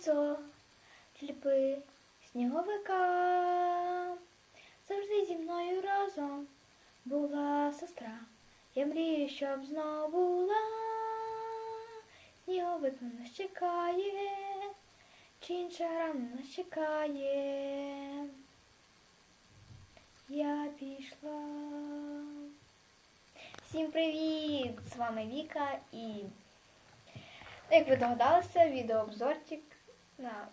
кольцо, сліпи сніговика. Завжди зі мною разом була сестра. Я мрію, щоб знову була. Сніговик на нас чекає, чи інша гра на нас чекає. Я пішла. Всім привіт! З вами Віка і, як ви догадалися, відеообзорчик на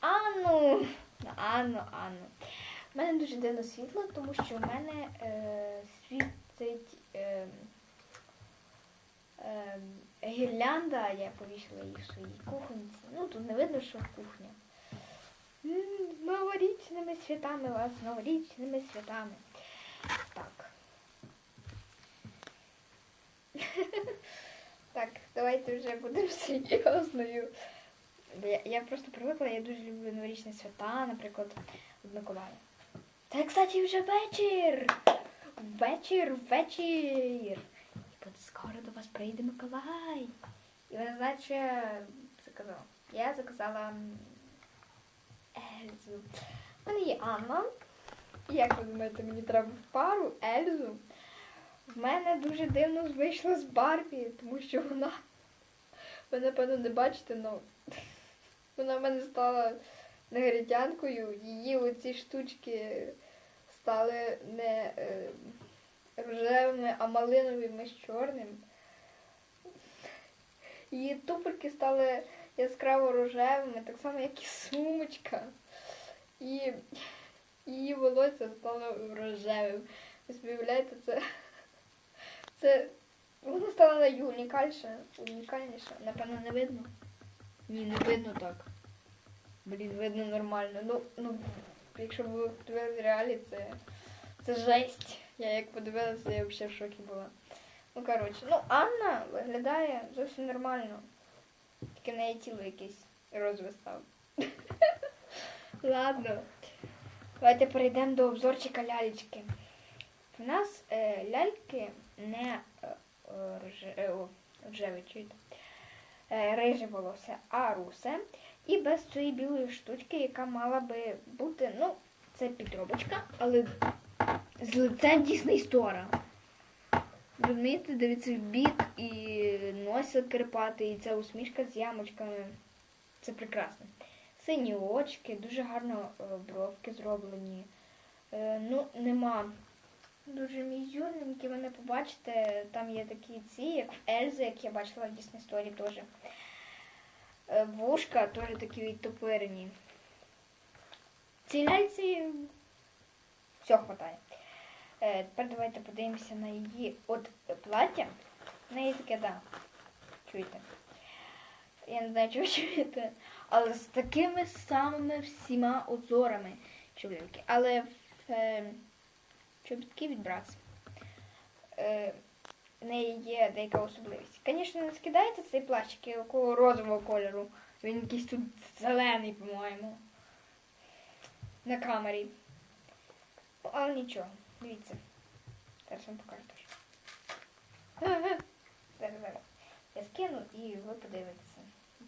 Анну. На Анну, Анну. У мене дуже дивно світло, тому що в мене е, світить е, е, гірлянда, я повісила її в своїй кухонці. Ну, тут не видно, що кухня. З новорічними святами вас, з новорічними святами. Так. Так, давайте вже будемо серйозною. Я, я просто привикла, я дуже люблю новорічні свята, наприклад, від Миколая. Та, кстати, вже вечір! Вечір, вечір! І от скоро до вас прийде Миколай. І ви знаєте, що я заказала? Я заказала Ельзу. У мене є Анна. Як ви думаєте, мені треба в пару Ельзу? В мене дуже дивно вийшло з Барбі, тому що вона, ви напевно не бачите, але вона в мене стала негритянкою, її оці штучки стали не е, рожевими, а малиновими з чорним. Її туфельки стали яскраво рожевими, так само, як і сумочка. І її волосся стало рожевим. Ви уявляєте, це. Це воно стало найунікальніше, унікальніше. Напевно, не видно. Ні, не видно так. Блін, видно нормально. Ну, ну, якщо ви подивилися реалі, це, це жесть. Я як подивилася, я взагалі в шокі була. Ну, коротше, ну, Анна виглядає зовсім нормально. Тільки неї тіло якесь розове став. Ладно. Давайте перейдемо до обзорчика лялечки. У нас е, ляльки не е, рожеве, чуєте? Е, риже волосся, а русе. І без цієї білої штучки, яка мала би бути, ну, це підробочка, але з лицем Дісней Стора. Розумієте, дивіться в бік і носик кирпатий, і ця усмішка з ямочками. Це прекрасно. Сині очки, дуже гарно е, бровки зроблені. Е, ну, нема дуже мізюрненькі, ви не побачите, там є такі ці, як Ельзи, як я бачила в Disney Story теж. Е, Вушка теж такі відтопирені. Ці ляльці все хватає. Е, тепер давайте подивимося на її от плаття. В неї таке, да. Чуєте? Я не знаю, ви чуєте. Але з такими самими всіма узорами чоловіки. Але в е, чобітки від Братс. Е, в неї є деяка особливість. Звісно, не скидається цей плащик якого розового кольору. Він якийсь тут зелений, по-моєму. На камері. Але нічого, дивіться. Зараз вам покажу. Зараз, зараз. Я скину і ви подивитеся.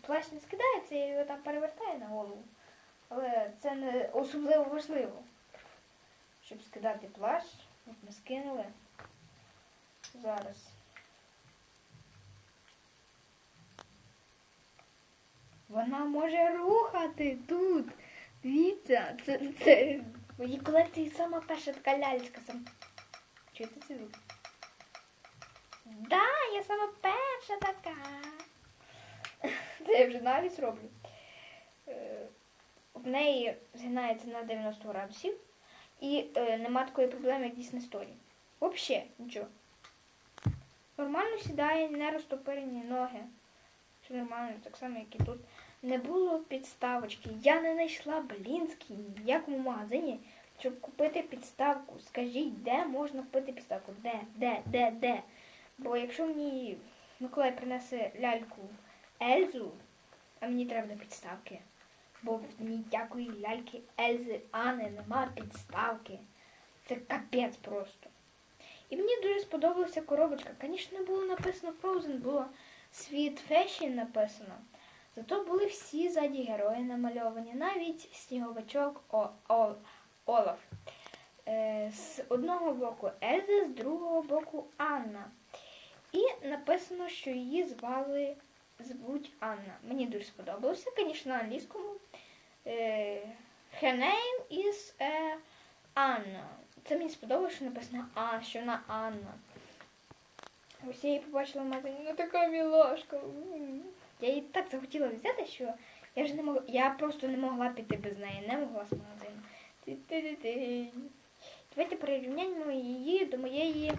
Плащ не скидається, я його там перевертаю на голову. Але це не особливо важливо. Щоб скидати плащ, от ми скинули. Зараз. Вона може рухати тут. Дивіться, це, це в моїй колекції сама перша така ляльська. Сам... Чуєте це звук? Да, я сама перша така. Це я вже навіть роблю. Е, В неї згинається на 90 градусів і е, нема такої проблеми, як Disney Story. Взагалі нічого. Нормально сідає, не розтопирені ноги. Все нормально, так само, як і тут. Не було підставочки. Я не знайшла Блінський ні в якому магазині, щоб купити підставку. Скажіть, де можна купити підставку? Де? Де? Де? Де? Бо якщо мені Миколай принесе ляльку Ельзу, а мені треба підставки. Бо в ніякої ляльки Ельзи Ани нема підставки. Це капець просто. І мені дуже сподобалася коробочка. Звісно, не було написано Frozen, було Sweet Fashion написано. Зато були всі ззаді герої намальовані, навіть сніговичок О, Ол, Олаф. Е, з одного боку Ельза, з другого боку Анна. І написано, що її звали звуть Анна. Мені дуже сподобалося, звісно, англійському. Е, her name is е, Анна. Це мені сподобалося, що написано А, що вона Анна. Ось я її побачила в магазині, ну така мілашка. Я її так захотіла взяти, що я ж не могла, я просто не могла піти без неї, не могла з магазину. Давайте порівняємо її до моєї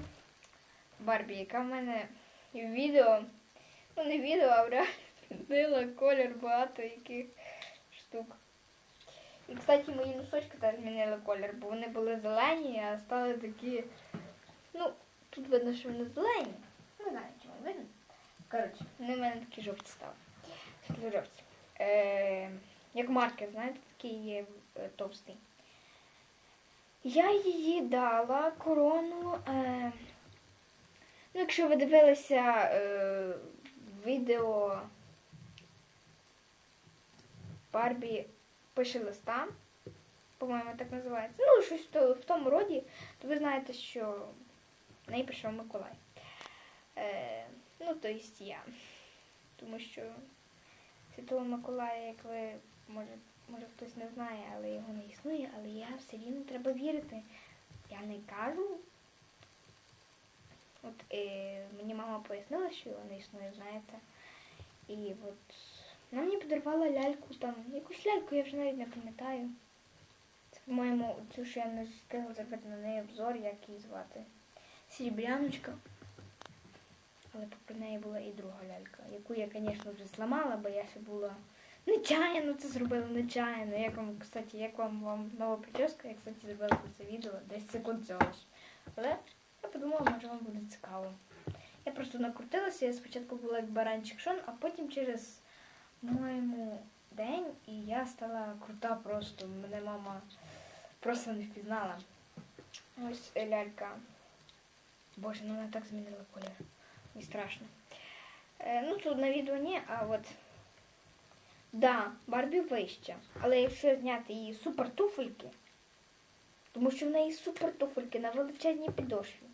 Барбі, яка в мене в відео, ну не відео, а в реалі змінила колір багато яких штук. І, кстати, мої носочки теж змінили колір, бо вони були зелені, а стали такі. Ну, тут видно, що вони зелені. Не знаю, чому видно. Коротше, вони в мене такі жовті стали. Жовті. Е, як маркер, знаєте, такий є е, товстий. Я її дала корону. Е, ну, якщо ви дивилися е, відео Барбі пише листа, по-моєму, так називається. Ну, щось в то- в тому роді, то ви знаєте, що в неї прийшов Миколай. Е, ну, то есть я. Тому що Святого Миколая, як ви, може, може хтось не знає, але його не існує, але я все рівно треба вірити. Я не кажу. От е, мені мама пояснила, що його не існує, знаєте. І от вона мені подарувала ляльку там, якусь ляльку, я вже навіть не пам'ятаю. Це, по-моєму, цю, що я не встигла зробити на неї обзор, як її звати. Срібляночка. Але попри неї була і друга лялька, яку я, звісно, вже зламала, бо я ще була нечаянно це зробила, нечаянно. Як вам, кстати, як вам, вам нова прическа, я, кстати, зробила це відео 10 секунд цього ж. Але я подумала, може вам буде цікаво. Я просто накрутилася, я спочатку була як баранчик Шон, а потім через, по-моєму, день і я стала крута просто. Мене мама просто не впізнала. Ось лялька. Боже, ну вона так змінила колір. Не страшно. Е, ну тут на відео ні, а от. Да, Барбі вища. Але якщо зняти її супер туфельки, тому що в неї супер туфельки на величезній підошві.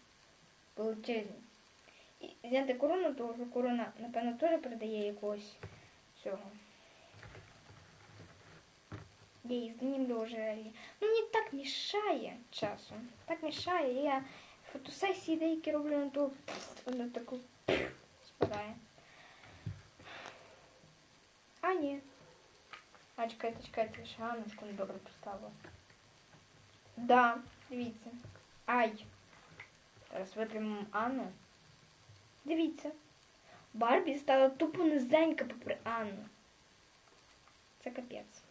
Величезні. І зняти корону, то корона, напевно, теж передає якогось цього. Я її знімлю. Ну мені так мішає часом. Так мішає. Я фотосесії деякі роблю, ну то воно таку спадає. А, ні. А, чекайте, чекайте, ще Ганочку недобре поставила. Да, дивіться. Ай. Зараз випрямимо Анну. Дивіться. Барбі стала тупо низенька попри Анну. Це капець.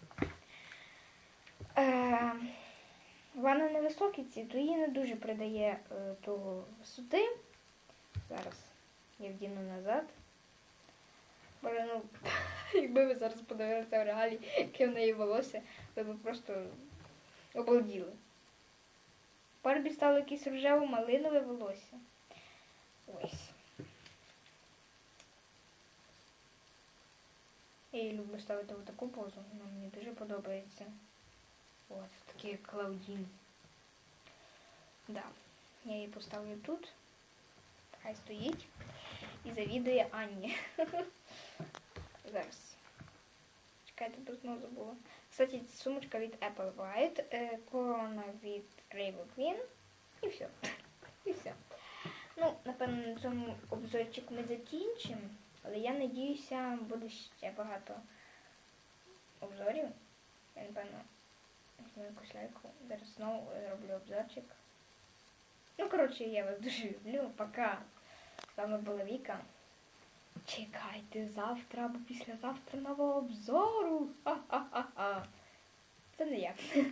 Е, вона невисокий ці, то їй не дуже придає е, того висоти. Зараз я вдіну назад. Боже, ну, якби ви зараз подивилися в реалі, яке в неї волосся, ви б просто обалділи. Барбі стало якесь рожево-малинове волосся. Ось. Я люблю ставити в таку позу, вона мені дуже подобається. От, такий Клаудін. Да. Я її поставлю тут. Хай стоїть. І завідує Анні. Зараз. Чекайте, тут знову забула. Кстати, сумочка від Apple White, е, корона від Raven Queen. І все. І все. Ну, напевно, на цьому обзорчик ми закінчимо. Але я надіюся, буде ще багато обзорів. Я, напевно, візьму якусь лайку. Зараз знову зроблю обзорчик. Ну, коротше, я вас дуже люблю. Пока. З вами була Віка. Чекайте завтра або післязавтра нового обзору. Ха-ха-ха-ха. Це не я.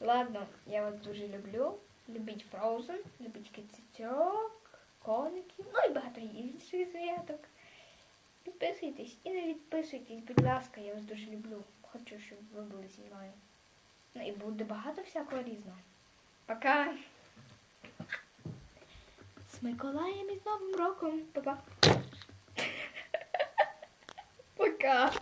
Ладно, я вас дуже люблю. Любіть Frozen, любіть кицятьок, коників, ну і багато інших зв'яток. Підписуйтесь і не відписуйтесь, будь ласка, я вас дуже люблю. Хочу, щоб ви були зі мною. Ну і буде багато всякого різного. Пока! З Миколаєм і з Новим роком. Па-па! Пока.